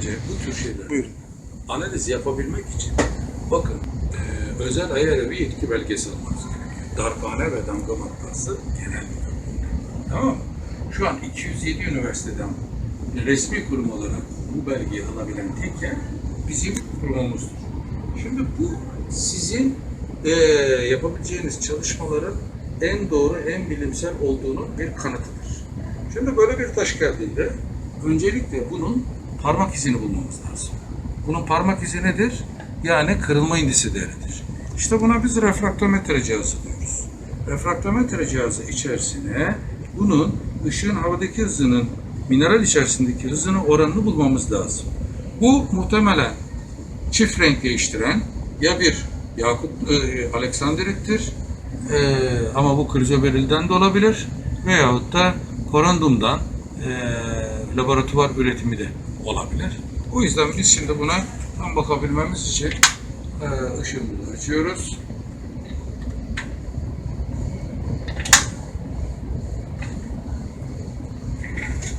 tür şeyler. Buyurun. Analiz yapabilmek için bakın e, özel ayarı bir yetki belgesi almanız gerekiyor. Darphane ve damga matbaası genel müdürlüğü. Tamam mı? Şu an 207 üniversiteden resmi kurum olarak bu belgeyi alabilen tek yer bizim kurumumuzdur. Şimdi bu sizin e, yapabileceğiniz çalışmaların en doğru, en bilimsel olduğunu bir kanıtıdır. Şimdi böyle bir taş geldiğinde öncelikle bunun parmak izini bulmamız lazım. Bunun parmak izi nedir? Yani kırılma indisi değeridir. İşte buna biz refraktometre cihazı diyoruz. Refraktometre cihazı içerisine bunun ışığın havadaki hızının mineral içerisindeki hızının oranını bulmamız lazım. Bu muhtemelen çift renk değiştiren ya bir yakut e, aleksanderittir e, ama bu krizoberilden de olabilir veyahut da korundumdan e, laboratuvar üretimi de olabilir. O yüzden biz şimdi buna tam bakabilmemiz için e, ışığımızı açıyoruz.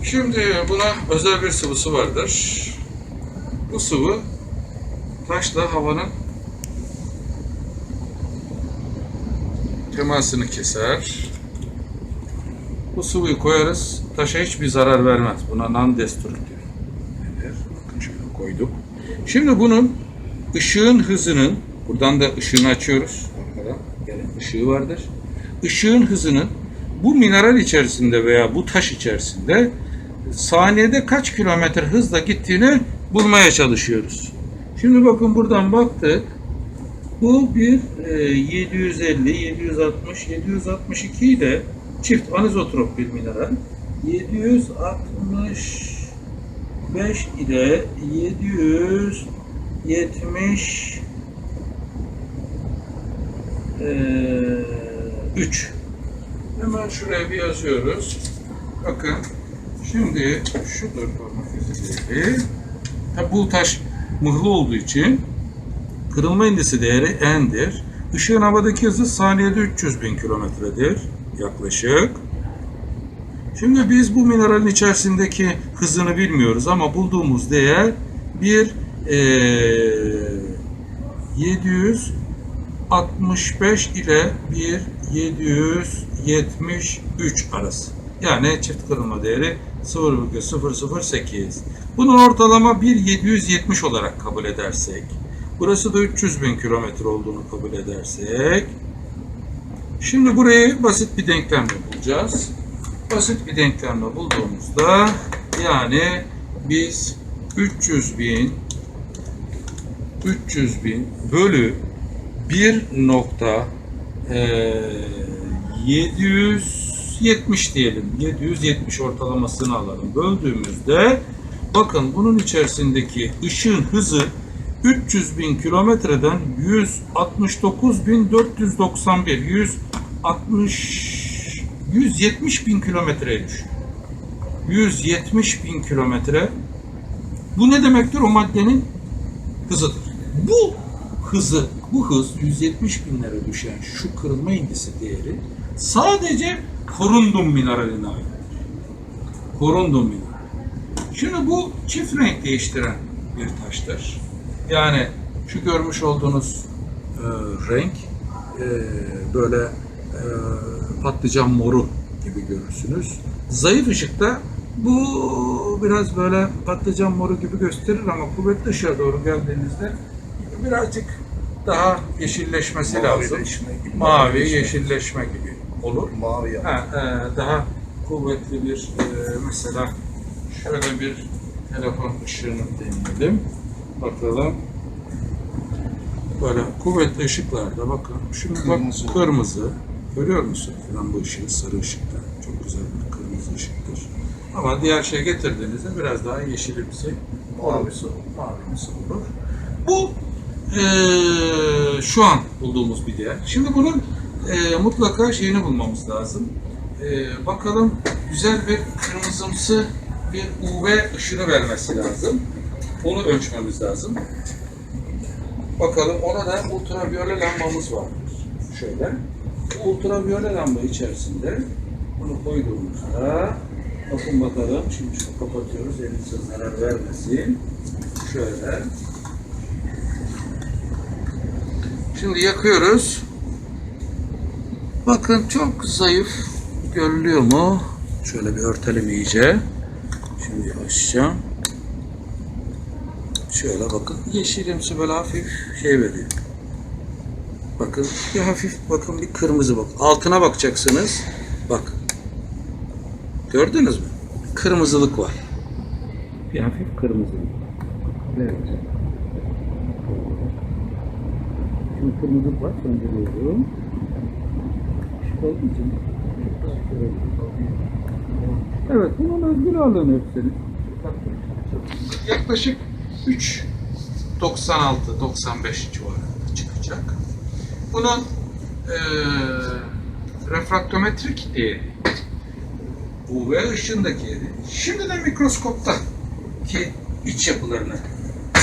Şimdi buna özel bir sıvısı vardır. Bu sıvı taşla havanın temasını keser. Bu sıvıyı koyarız. Taşa hiçbir zarar vermez. Buna non-destructive denir. Koyduk. Şimdi bunun ışığın hızının buradan da ışığını açıyoruz. Arkadan gelen ışığı vardır. Işığın hızının bu mineral içerisinde veya bu taş içerisinde saniyede kaç kilometre hızla gittiğini bulmaya çalışıyoruz. Şimdi bakın buradan baktık. Bu bir e, 750, 760, 762 ile çift anizotrop bir mineral. 765 ile 770 e, 3. Hemen şuraya bir yazıyoruz. Bakın şimdi şudur parmak izi değeri. Tabi bu taş mıhlı olduğu için kırılma indisi değeri n'dir. Işığın havadaki hızı saniyede 300 bin kilometredir yaklaşık. Şimdi biz bu mineralin içerisindeki hızını bilmiyoruz ama bulduğumuz değer bir eee 765 ile bir 773 arası. Yani çift kırılma değeri 0,008. Bunun ortalama 1,770 olarak kabul edersek, burası da 300 bin kilometre olduğunu kabul edersek, şimdi burayı basit bir denklemle bulacağız. Basit bir denklemle bulduğumuzda, yani biz 300 bin 300 bin bölü 1 nokta eee, 770 diyelim. 770 ortalamasını alalım. Böldüğümüzde bakın bunun içerisindeki ışığın hızı 300 bin kilometreden 169 bin 491 160 170 bin kilometreye düşüyor. 170 bin kilometre bu ne demektir? O maddenin hızıdır. Bu hızı, bu hız 170 binlere düşen şu kırılma indisi değeri sadece korundum mineraline aittir. Korundum mineral. Şimdi bu çift renk değiştiren bir taştır. Yani şu görmüş olduğunuz e, renk e, böyle patlıcan moru gibi görürsünüz. Zayıf ışıkta bu biraz böyle patlıcan moru gibi gösterir ama kuvvetli ışığa doğru geldiğinizde birazcık daha yeşilleşmesi lazım. Mavileşme gibi. Mavi, yeşilleşme gibi olur. Mavi. Ha, e, daha kuvvetli bir e, mesela şöyle bir telefon ışığını deneyelim. Bakalım. Böyle kuvvetli ışıklarda bakın. Şimdi Kırmızı. bak kırmızı. Görüyor musun? Falan bu ışığı sarı ışıkta. Çok güzel bir kırmızı ışıktır. Ama diğer şey getirdiğinizde biraz daha yeşilimsi, morumsu, mavimsi olur. Bu eee, şu an bulduğumuz bir değer. Şimdi bunun eee, mutlaka şeyini bulmamız lazım. Eee, bakalım güzel bir kırmızımsı bir UV ışını vermesi lazım. Onu ölçmemiz lazım. Bakalım ona da ultraviyole lambamız vardır. Şöyle. Ultraviyole lamba içerisinde bunu koyduğumuzda bakın bakalım şimdi şunu kapatıyoruz elinize zarar vermesin. Şöyle. Şimdi yakıyoruz. Bakın çok zayıf görülüyor mu? Şöyle bir örtelim iyice. Şimdi açacağım. Şöyle bakın yeşilimsi böyle hafif şey veriyor. Bakın bir hafif bakın bir kırmızı bak. Altına bakacaksınız. Bak. Gördünüz mü? Kırmızılık var. Bir hafif kırmızılık. Evet. Şimdi kırmızılık var. Söndürüyorum. Işık olduğu için Evet, bunun özgür alın hepsini. Yaklaşık 3 96 95 civarında çıkacak. Bunun eee refraktometrik değeri UV ışığındaki. Şimdi de mikroskopta ki iç yapılarını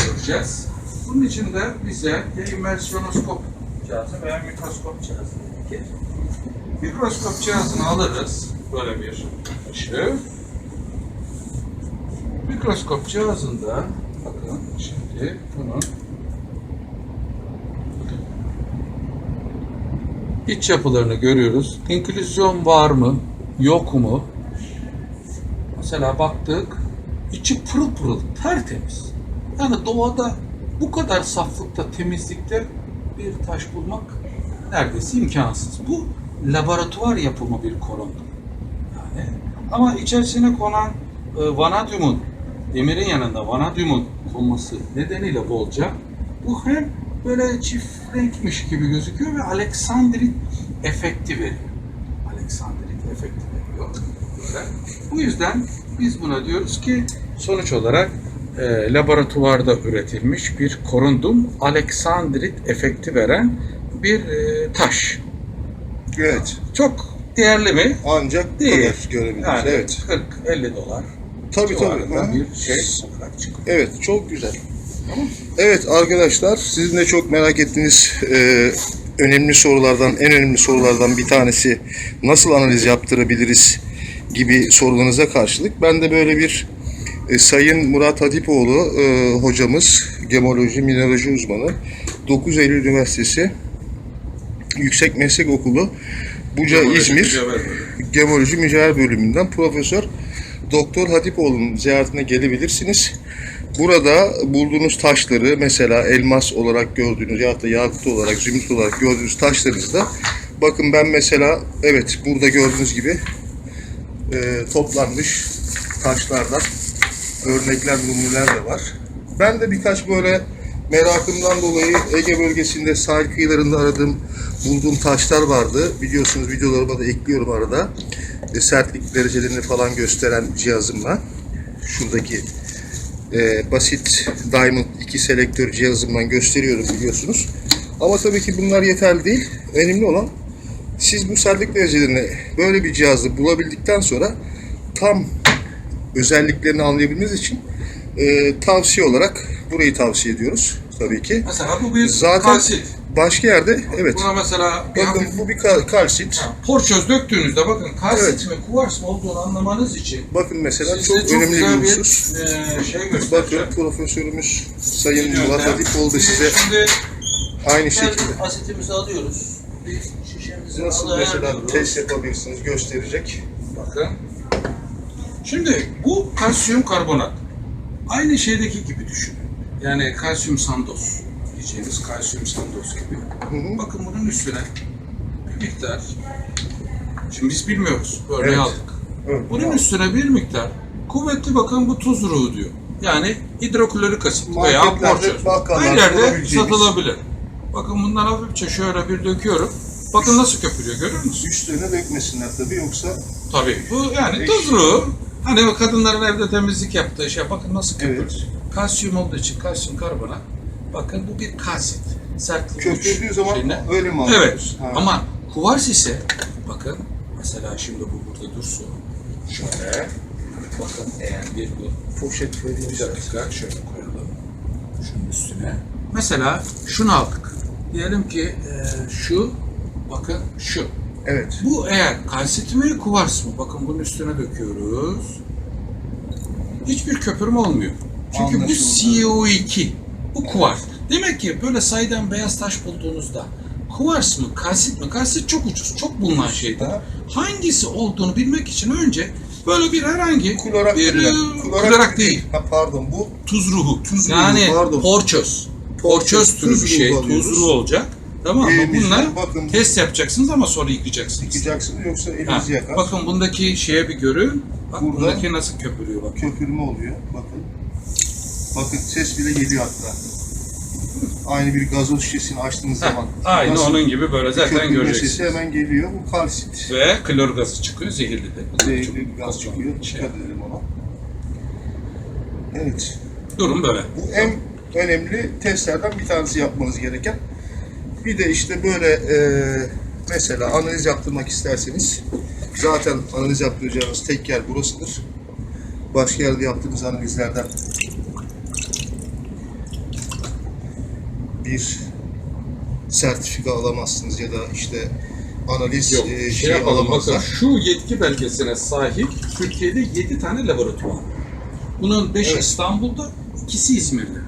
göreceğiz. Bunun için de bize ya imersiyonoskop cihazı veya mikroskop cihazı gerekir. Mikroskop cihazını alırız. Böyle bir ışığı. Mikroskop cihazında bakın şimdi bunun iç yapılarını görüyoruz. İnklüzyon var mı? Yok mu? Mesela baktık. içi pırıl pırıl, tertemiz. Yani doğada bu kadar saflıkta, temizlikte bir taş bulmak neredeyse imkansız. Bu laboratuvar yapımı bir korundum. Yani ama içerisine konan e, vanadyumun, demirin yanında vanadyumun konması nedeniyle bolca bu hem böyle çift renkmiş gibi gözüküyor ve Aleksandrit efekti veriyor. Aleksandrit efekti veriyor. Böyle. Bu yüzden biz buna diyoruz ki sonuç olarak e, laboratuvarda üretilmiş bir korundum Aleksandrit efekti veren bir e, taş. Evet. Çok değerli mi? Ancak Değil. kadar görebiliriz. Yani Evet. 40-50 dolar Tabii tabii. bir şey olarak çıkıyor. Evet, çok güzel. Evet arkadaşlar, sizin de çok merak ettiğiniz e, önemli sorulardan, en önemli sorulardan bir tanesi nasıl analiz yaptırabiliriz gibi sorularınıza karşılık. Ben de böyle bir e, Sayın Murat Hatipoğlu e, hocamız, gemoloji, mineraloji uzmanı, 9 Eylül Üniversitesi Yüksek Meslek Okulu, Buca İzmir, Gemoloji Mücevher Bölümünden Profesör Doktor Hatipoğlu'nun ziyaretine gelebilirsiniz. Burada bulduğunuz taşları mesela elmas olarak gördüğünüz ya da yakut olarak, zümrüt olarak gördüğünüz taşlarınızı da bakın ben mesela evet burada gördüğünüz gibi e, toplanmış taşlardan örnekler, numuneler de var. Ben de birkaç böyle merakımdan dolayı Ege bölgesinde sahil kıyılarında aradığım, bulduğum taşlar vardı. Biliyorsunuz videolarıma da ekliyorum arada. E, sertlik derecelerini falan gösteren cihazımla. Şuradaki e, basit Diamond 2 selektör cihazımdan gösteriyorum biliyorsunuz. Ama tabii ki bunlar yeterli değil. Önemli olan siz bu sertlik derecelerini böyle bir cihazla bulabildikten sonra tam özelliklerini anlayabilmeniz için e, tavsiye olarak burayı tavsiye ediyoruz tabii ki. Mesela bu bir Zaten kalsit. Başka yerde evet. Buna mesela bir Bakın hafif bu bir kal- kalsit. Ha, porçöz döktüğünüzde bakın kalsit Evet. mi kuvars mı olduğunu anlamanız için Bakın mesela size çok, önemli güzel bir husus. e, şey Bakın profesörümüz Sayın. Murat da Biz size Şimdi aynı şekilde asetimizi alıyoruz. Bir şişemizi nasıl mesela test yapabilirsiniz gösterecek. Bakın. Şimdi bu kalsiyum karbonat. Aynı şeydeki gibi düşünün. Yani kalsiyum sandoz diyeceğimiz kalsiyum sandoz gibi. Hı hı. Bakın bunun üstüne bir miktar Şimdi biz bilmiyoruz. Örneği Evet. aldık. Evet. Bunun üstüne bir miktar kuvvetli bakın bu tuz ruhu diyor. Yani hidroklorik asit veya Marketlerde, bakkallarda Her yerde satılabilir. Bakın bundan hafifçe şöyle bir döküyorum. Bakın nasıl köpürüyor görüyor musunuz? Üstlerine dökmesinler tabii yoksa Tabii. Bu yani tuz ruhu. Hani o kadınların evde temizlik yaptığı şey. Bakın nasıl köpürür. Evet. Kalsiyum olduğu için kalsiyum karbonat. Bakın bu bir kalsit. Sertlik. köpürdüğü zaman şeyine- öyle mi Evet. anlıyoruz? Ha. Ama kuvars ise bakın mesela şimdi bu burada dursun. Şöyle. Bakın eğer bir bu poşet bir vereyim. dakika şöyle koyalım. Şunun üstüne. Mesela şunu aldık. Diyelim ki e, şu bakın şu. Evet. Bu eğer kalsit mi kuvars mı? Bakın bunun üstüne döküyoruz. Hiçbir köpürme olmuyor. Çünkü bu Anlaşıldı. CO2. Bu kuvars. Demek ki böyle saydam beyaz taş bulduğunuzda kuvars mı, kalsit mi? Kalsit çok ucuz, çok bulunan şeydir. Ha. Hangisi olduğunu bilmek için önce böyle bir herhangi Klorak bir denilen. e, klorak, değil, Ha, pardon bu tuz ruhu. Tuz ruhu, yani pardon. porçöz. Porçöz, türü bir şey, alıyoruz. tuz ruhu olacak. Tamam mı? Bunlar bakın. test yapacaksınız ama sonra yıkayacaksınız. yıkacaksınız yoksa Ha, elinizi yakar. bakın bundaki şeye bir görün. Bak Burada- bundaki nasıl köpürüyor bak. Köpürme oluyor. Bakın. Bakın ses bile geliyor hatta. Aynı bir gazoz şişesini açtığınız Heh, zaman. Aynı nasıl onun gibi böyle zaten göreceksiniz. sesi hemen geliyor. Bu kalsit. Ve klor gazı çıkıyor, zehirli de. Zehirli bir gaz çıkıyor. şey. Dikkat edelim ona. Evet. Durum böyle. Bu en önemli testlerden bir tanesi yapmanız gereken. Bir de işte böyle e, mesela analiz yaptırmak isterseniz zaten analiz yaptıracağınız tek yer burasıdır. Başka yerde yaptığınız analizlerden bir sertifika alamazsınız ya da işte analiz Yok, e, şey şey yapalım bakın alamazlar. şu yetki belgesine sahip Türkiye'de 7 tane laboratuvar. Bunun 5 Evet. İstanbul'da, ikisi İzmir'de.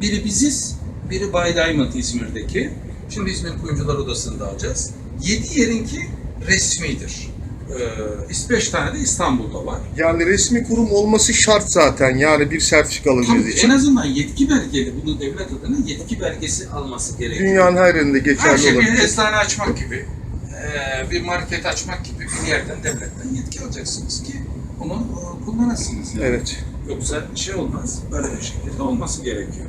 Biri biziz, biri Bay Diamond İzmir'deki. Şimdi İzmir Kuyumcular Odası'nda alacağız. 7 yerinki resmidir. Ee, 5 tane de İstanbul'da var. Yani resmi kurum olması şart zaten. Yani bir sertifika Tam alabilmeniz için. en azından yetki belgeli, bunu devlet adına yetki belgesi alması gerekiyor. Dünyanın her yerinde Her geçerli şey bir olabilir. eczane açmak gibi, eee, bir market açmak gibi bir yerden devletten yetki alacaksınız ki onu e, kullanasınız. Yani. Evet. Yoksa şey olmaz, böyle bir şekilde olması gerekiyor.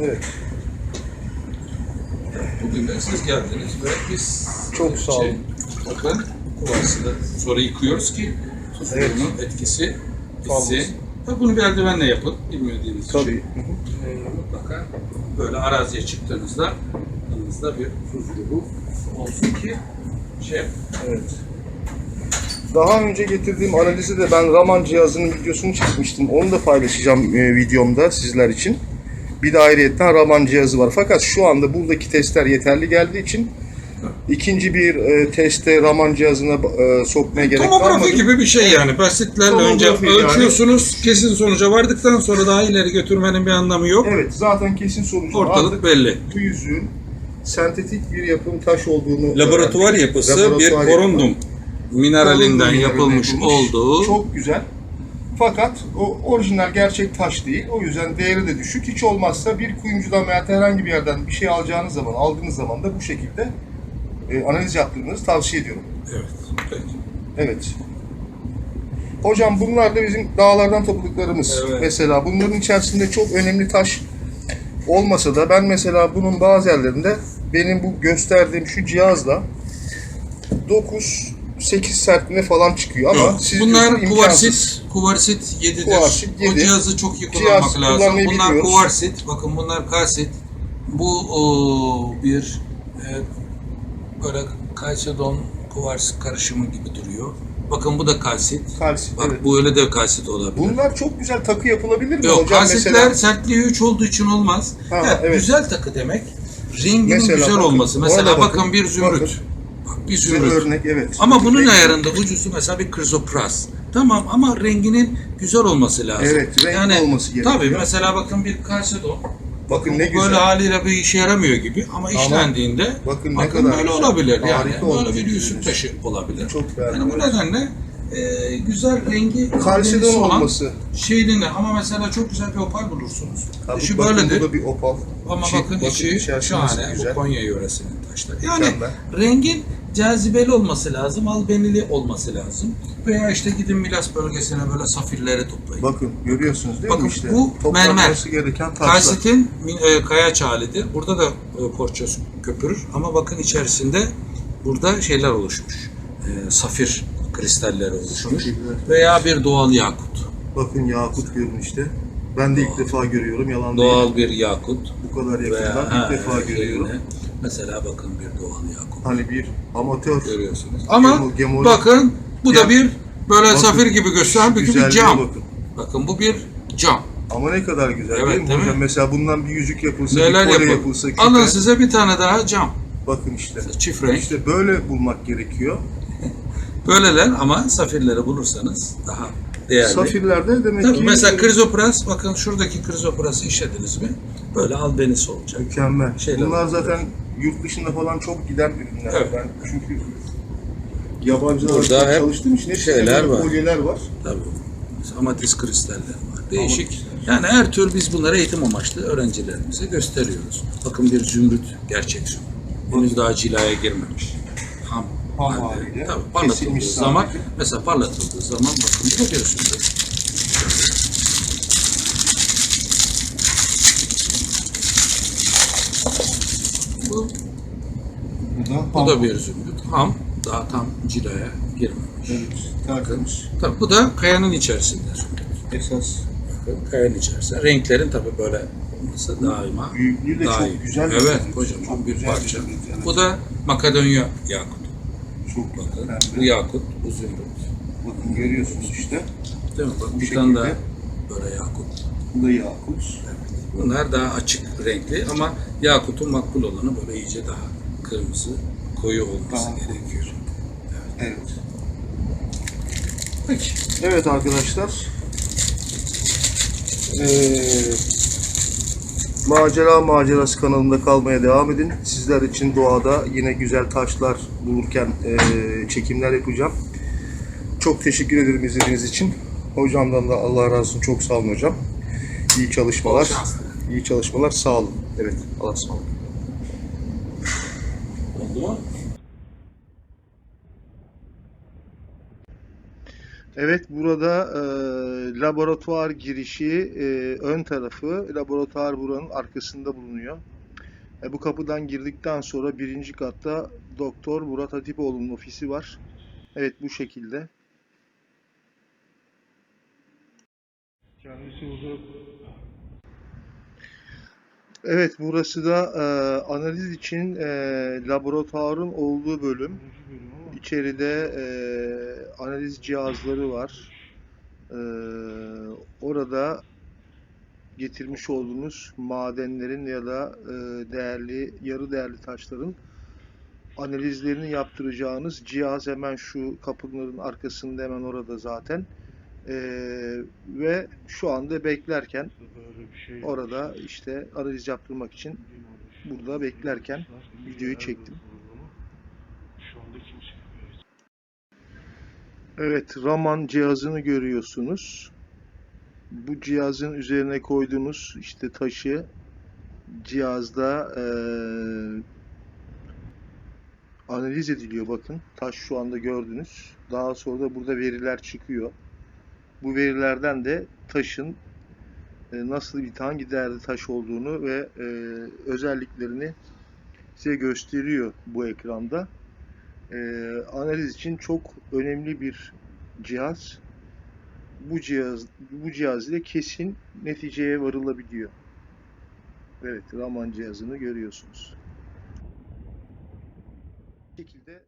Evet. Bugün de siz geldiniz ve biz Çok e, sağ olun. Bakın kuvası da sonra yıkıyoruz ki Evet. tuzluğunun etkisi Kalmasın. bitsin. Tabii bunu bir eldivenle yapın, bilmediğiniz. Tabii. e, mutlaka böyle araziye çıktığınızda yanınızda bir tuz grubu olsun ki şey Evet. Daha önce getirdiğim analizi de ben Raman cihazının videosunu çekmiştim. Onu da paylaşacağım e, videomda sizler için. Bir de ayrıyetten Raman cihazı var. Fakat şu anda buradaki testler yeterli geldiği için ikinci bir e, teste Raman cihazına e, sokmaya gerek kalmadı. tomografi gibi bir şey yani. Basitlerle Tomografi önce yani. ölçüyorsunuz. Kesin sonuca vardıktan sonra daha ileri götürmenin bir anlamı yok. Evet zaten kesin sonucu Ortalık aldık. belli. Bu yüzüğün sentetik bir yapım taş olduğunu Laboratuvar yapısı Laboratuvar bir korundum mineralinden yapılmış yapılmış. olduğu Çok güzel. Fakat o orijinal gerçek taş değil. O yüzden değeri de düşük. Hiç olmazsa bir kuyumcudan veya herhangi bir yerden bir şey alacağınız zaman, aldığınız zaman da bu şekilde e, analiz yaptırmanızı tavsiye ediyorum. Evet. Peki. Evet. Hocam bunlar da bizim dağlardan topladıklarımız. Evet. Mesela bunların içerisinde çok önemli taş olmasa da ben mesela bunun bazı yerlerinde benim bu gösterdiğim şu cihazla 9 8 sertliğine falan çıkıyor ama Yok, siz Bunlar kuvarsit, kuvarsit 7'dir. Kuvarsit O yedi. cihazı çok iyi Cihaz kullanmak lazım. kullanmayı Bunlar kuvarsit, bakın bunlar kalsit. Bu o, bir e, böyle kalsedon kuvars karışımı gibi duruyor. Bakın bu da kalsit. Kalsit, Bak evet. bu öyle de kalsit olabilir. Bunlar çok güzel takı yapılabilir mi Yok hocam kalsitler mesela? sertliği 3 olduğu için olmaz. Ha, Ya, evet. Güzel takı demek renginin Mesela güzel bakın, olması. Mesela bakın, bakın. bir zümrüt. Bakın. Bak bir zümrüt. örnek evet. Ama bunun Renk- ayarında ucuzu mesela bir krizopras. Tamam ama renginin güzel olması lazım. Evet, renk olması gerekiyor. Tabii mesela bakın bir kalsedon. Bakın ne Böyle güzel. haliyle bir işe yaramıyor gibi ama, işlendiğinde bakın bakın, ne kadar böyle güzel. olabilir yani. Harika böyle bir ürününüz. yüzük taşı olabilir. Çok beğendim, Yani bu nedenle e, güzel rengi olan olması. Şeyliğinde ama mesela çok güzel bir opal bulursunuz. Bu- İşi bakın böyledir. Bu da bir opal. Ama İçi- bakın içi içerisi nasıl şahane. Bu Konya yöresinin taşları. Yani Mükemmel. rengin cazibeli olması lazım, albenili olması lazım. Veya işte gidin Milas bölgesine böyle safirleri toplayın. Bakın görüyorsunuz değil Bakın, mi işte? bu Toplanması gereken taşlar. Kalsitin e, kayaç halidir. Burada da e, porçöz köpürür ama bakın içerisinde burada şeyler oluşmuş. E, safir kristalleri oluşmuş. Safir, evet. Veya bir doğal yakut. Bakın yakut görün işte. Ben de ilk defa görüyorum yalan değil. Doğal bir yakut. Bu kadar Veya yakından ha, ilk defa şeyine, görüyorum. Mesela bakın bir doğal yakut. Hani bir amatör görüyorsunuz. Ama Gemo- gemoli- bakın bu da bir böyle Bakın, safir gibi gösteren halbuki bir cam. bakın. Bakın bu bir cam. Ama ne kadar güzel Evet, değil mi değil mi? hocam? Mesela bundan bir yüzük yapılsa, Neler bir kolye yapın. yapılsa, küpe. Alın size bir tane daha cam. Bakın işte. Çift renk. İşte böyle bulmak gerekiyor. Böyleler ama safirleri bulursanız daha değerli. Safirlerde demek Tabii ki mesela krizopras, bakın şuradaki krizoprası işlediniz mi? Böyle albenisi olacak. mükemmel. Şeyler Bunlar zaten yurt dışında falan çok giden ürünler. Evet. Ben çünkü yabancılarla hep çalıştığım için hepsinde şeyler var. kolyeler var. Tabii. Amatist kristaller var. Değişik. Yani her tür biz bunları eğitim amaçlı öğrencilerimize gösteriyoruz. Bakın bir zümrüt gerçek zümrüt. Henüz daha cilaya girmemiş. Ham. Ham haliyle. Tabii parlatıldığı zaman, sadece. mesela parlatıldığı zaman bakın bu da bir zümrüt. Bu, Bu da, bu da bir zümrüt. Ham. Daha tam cilaya girmemiş. Evet, tertemiz. Tabii bu da kayanın içerisinde zümrüt. Esas kayanın içerisinde. Renklerin tabii böyle olması daima büyüklüğü de daha çok güzel. Evet, kocaman Çok bir parça. yani. Bu da Makedonya yakutu. çok Bakın, bu yakut, bu zümrüt. Bakın görüyorsunuz işte. Değil mi? Bak Bu bir tane daha şekilde. böyle yakut. Bu da yakut. Bunlar daha açık renkli ama yakutun makbul olanı böyle iyice daha kırmızı, koyu olması Daha gerekiyor. Evet. Peki. Evet arkadaşlar. Ee, Macera Macerası kanalında kalmaya devam edin. Sizler için doğada yine güzel taşlar bulurken ee, çekimler yapacağım. Çok teşekkür ederim izlediğiniz için. Hocamdan da Allah razı olsun. Çok sağ olun hocam. İyi Bol çalışmalar. şans. İyi çalışmalar. Sağ olun. Evet. Allah sağ olun. Oldu mu? Evet burada e, laboratuvar girişi e, ön tarafı laboratuvar buranın arkasında bulunuyor. E, bu kapıdan girdikten sonra birinci katta Doktor Murat Hatipoğlu'nun ofisi var. Evet bu şekilde. Kendisi burada Evet burası da e, analiz için e, laboratuvarın olduğu bölüm. İçeride e, analiz cihazları var. E, orada getirmiş olduğumuz madenlerin ya da e, değerli, yarı değerli taşların analizlerini yaptıracağınız cihaz hemen şu kapıların arkasında hemen orada zaten. E, ve şu anda beklerken orada işte analiz yaptırmak için burada beklerken videoyu çektim. Evet. Raman cihazını görüyorsunuz. Bu cihazın üzerine koyduğunuz işte taşı cihazda eee, analiz ediliyor bakın. Taş şu anda gördünüz. Daha sonra da burada veriler çıkıyor. Bu verilerden de taşın e, nasıl bir hangi değerde taş olduğunu ve e, özelliklerini size gösteriyor bu ekranda. E, analiz için çok önemli bir cihaz. Bu cihaz bu cihaz ile kesin neticeye varılabiliyor. Evet, Raman cihazını görüyorsunuz. Bu şekilde